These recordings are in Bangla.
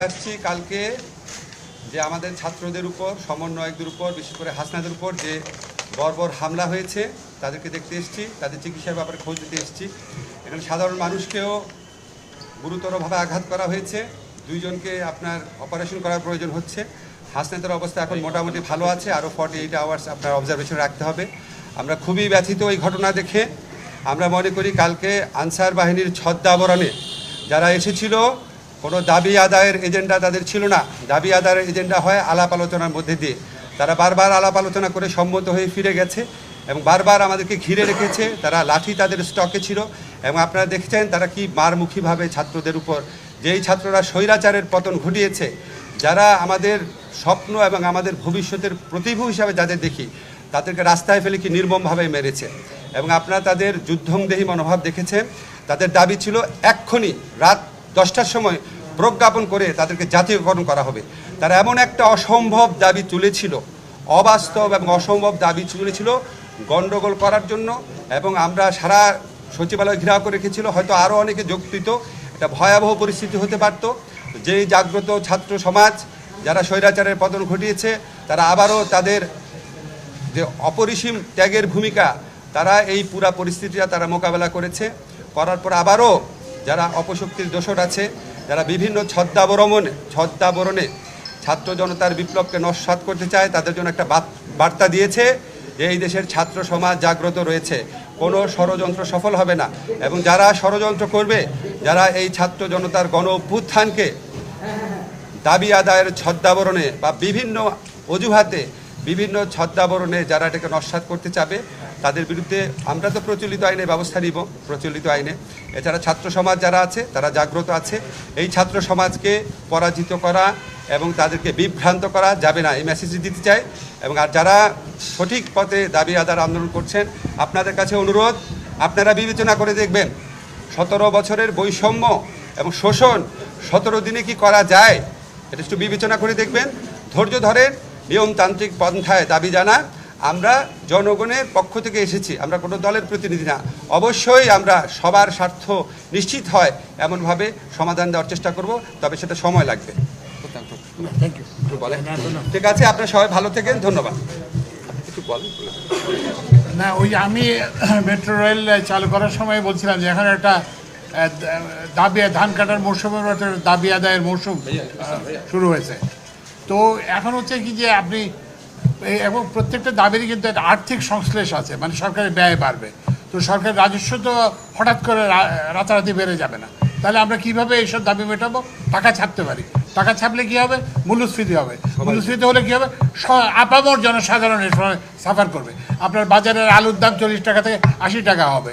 আসছি কালকে যে আমাদের ছাত্রদের উপর, সমন্বয়কদের উপর, বিশেষ করে হাসনাদের উপর যে বর্বর হামলা হয়েছে, তাদেরকে দেখতে এসেছি, তাদের চিকিৎসার ব্যাপারে খোঁজ দিতে এসেছি। এখানে সাধারণ মানুষকেও গুরুতরভাবে আঘাত করা হয়েছে। দুইজনকে আপনার অপারেশন করার প্রয়োজন হচ্ছে। হাসনাতের অবস্থা এখন মোটামুটি ভালো আছে, আরও ফর্টি এইট আওয়ার্স আপনার অবজারভেশন রাখতে হবে। আমরা খুবই ব্যথিত এই ঘটনা দেখে। আমরা মনে করি কালকে আনসার বাহিনীর ছদ্মাবরণে যারা এসেছিল কোনো দাবি আদায়ের এজেন্ডা তাদের ছিল না। দাবি আদায়ের এজেন্ডা হয় আলাপ আলোচনার মধ্যে দিয়ে। তারা বারবার আলাপ আলোচনা করে সম্মত হয়ে ফিরে গেছে এবং বারবার আমাদেরকে ঘিরে রেখেছে। তারা লাঠি তাদের স্টকে ছিল এবং আপনারা দেখছেন তারা কি মারমুখীভাবে ছাত্রদের উপর, যেই ছাত্ররা স্বৈরাচারের পতন ঘটিয়েছে, যারা আমাদের স্বপ্ন এবং আমাদের ভবিষ্যতের প্রতিভূ হিসাবে যাদের দেখি, তাদেরকে রাস্তায় ফেলে কি নির্মমভাবে মেরেছে। এবং আপনারা তাদের যুদ্ধংদেহী মনোভাব দেখেছেন। তাদের দাবি ছিল এক্ষুনি রাত দশটার সময় প্রজ্ঞাপন করে তাদেরকে জাতীয়করণ করা হবে। তারা এমন একটা অসম্ভব দাবি তুলেছিল, অবাস্তব এবং অসম্ভব দাবি তুলেছিল গণ্ডগোল করার জন্য এবং আমরা সারা সচিবালয় ঘেরাও করে রেখেছিল, হয়তো আরও অনেকে যোগ দিত একটা ভয়াবহ পরিস্থিতি হতে পারত। যেই জাগ্রত ছাত্র সমাজ, যারা স্বৈরাচারের পতন ঘটিয়েছে, তারা আবারও তাদের যে অপরিসীম ত্যাগের ভূমিকা, তারা এই পুরা পরিস্থিতিটা তারা মোকাবেলা করেছে। করার পর আবারও যারা অপশক্তির দোষর আছে যারা বিভিন্ন ছদ্মাবরমণে, ছদ্মাবরণে ছাত্র জনতার বিপ্লবকে নস্বাত করতে চায়, তাদের জন্য একটা বার্তা দিয়েছে, যে এই দেশের ছাত্র সমাজ জাগ্রত রয়েছে। কোনো ষড়যন্ত্র সফল হবে না। এবং যারা ষড়যন্ত্র করবে, যারা এই ছাত্র জনতার গণ অভ্যুত্থানকে দাবি আদায়ের ছদ্মাবরণে বা বিভিন্ন অজুহাতে বিভিন্ন ছদ্মাবরণে যারা এটাকে নস্বাত করতে চাবে তাদের বিরুদ্ধে আমরা তো প্রচলিত আইনে ব্যবস্থা নিব, প্রচলিত আইনে। এছাড়া ছাত্র সমাজ যারা আছে, তারা জাগ্রত আছে। এই ছাত্র সমাজকে পরাজিত করা এবং তাদেরকে বিভ্রান্ত করা যাবে না, এই মেসেজ দিতে চাই। এবং আর যারা সঠিক পথে দাবি আদার আন্দোলন করছেন, আপনাদের কাছে অনুরোধ, আপনারা বিবেচনা করে দেখবেন, সতেরো বছরের বৈষম্য এবং শোষণ সতেরো দিনে কি করা যায়, এটা একটু বিবেচনা করে দেখবেন। ধৈর্য ধরেন নিয়মতান্ত্রিক পন্থায় দাবি জানা। আমরা জনগণের পক্ষ থেকে এসেছি আমরা কোনো দলের প্রতিনিধি না। অবশ্যই আমরা সবার স্বার্থ নিশ্চিত হয় এমনভাবে সমাধান দেওয়ার চেষ্টা করব তবে সেটা সময় লাগবে। থ্যাংক ইউ একটু ঠিক আছে আপনারা সবাই ভালো থেকেন ধন্যবাদ। একটু বলেন না ওই আমি মেট্রো রেল চালু করার সময় বলছিলাম যে এখন একটা দাবি ধান কাটার মৌসুমের একটা দাবি আদায়ের মৌসুম শুরু হয়েছে। তো এখন হচ্ছে কি যে আপনি এবং প্রত্যেকটা দাবিরই কিন্তু একটা আর্থিক সংশ্লেষ আছে মানে সরকারের ব্যয় বাড়বে। তো সরকারের রাজস্ব তো হঠাৎ করে রাতারাতি বেড়ে যাবে না। তাহলে আমরা কীভাবে এইসব দাবি মেটাবো? টাকা ছাপতে পারি। টাকা ছাপলে কি হবে? মূল্যস্ফীতি হবে। মূল্যস্ফীতি হলে কি হবে? আপামর জনসাধারণ সাফার করবে। আপনার বাজারের আলুর দাম চল্লিশ টাকা থেকে আশি টাকা হবে।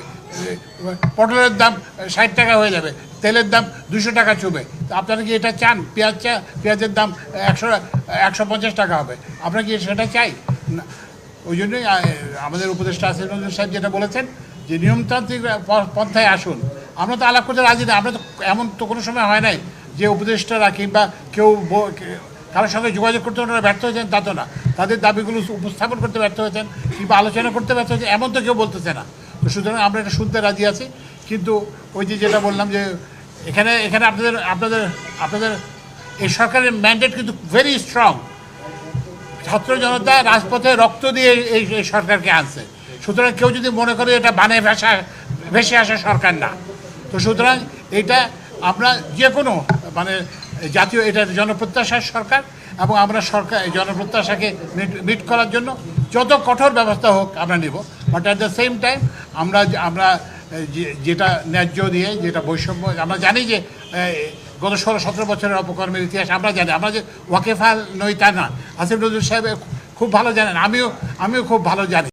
পটলের দাম ষাট টাকা হয়ে যাবে, তেলের দাম দুশো টাকা তো আপনারা কি এটা চান? পেঁয়াজ চা, পেঁয়াজের দাম একশো একশো পঞ্চাশ টাকা হবে। আপনারা কি সেটা চাই? না, ওই জন্যই আমাদের উপদেষ্টা আসিফ নজরুল সাহেব যেটা বলেছেন যে নিয়মতান্ত্রিক পন্থায় আসুন। আমরা তো আলাপ করতে রাজি না, আমরা তো এমন তো কোনো সময় হয় নাই যে উপদেষ্টারা কিংবা কেউ কারোর সঙ্গে যোগাযোগ করতে ওনারা ব্যর্থ হয়েছেন, তা তো না। তাদের দাবিগুলো উপস্থাপন করতে ব্যর্থ হয়েছেন, কিংবা আলোচনা করতে ব্যর্থ হয়েছেন, এমন তো কেউ বলতেছে না। সুতরাং আমরা এটা শুনতে রাজি আছি। কিন্তু ওই যে যেটা বললাম যে এখানে এখানে আপনাদের আপনাদের আপনাদের এই সরকারের ম্যান্ডেট কিন্তু ভেরি স্ট্রং ছাত্র জনতা রাজপথে রক্ত দিয়ে এই এই সরকারকে আনছে। সুতরাং কেউ যদি মনে করে এটা বানে ভেসা ভেসে আসা সরকার না। তো সুতরাং এটা আমরা যে কোনো মানে জাতীয় এটা জনপ্রত্যাশার সরকার এবং আমরা সরকার জনপ্রত্যাশাকে মিট করার জন্য যত কঠোর ব্যবস্থা হোক আমরা নিব। But at the same time আমরা আমরা যেটা ন্যায্য দিয়ে, যেটা বৈষম্য, আমরা জানি যে গত ষোলো সতেরো বছরের অপকর্মের ইতিহাস, আমরা জানি, আমরা যে ওয়াকেফাল নই তা না। আসিফ নজরুল সাহেব খুব ভালো জানেন, আমিও আমিও খুব ভালো জানি।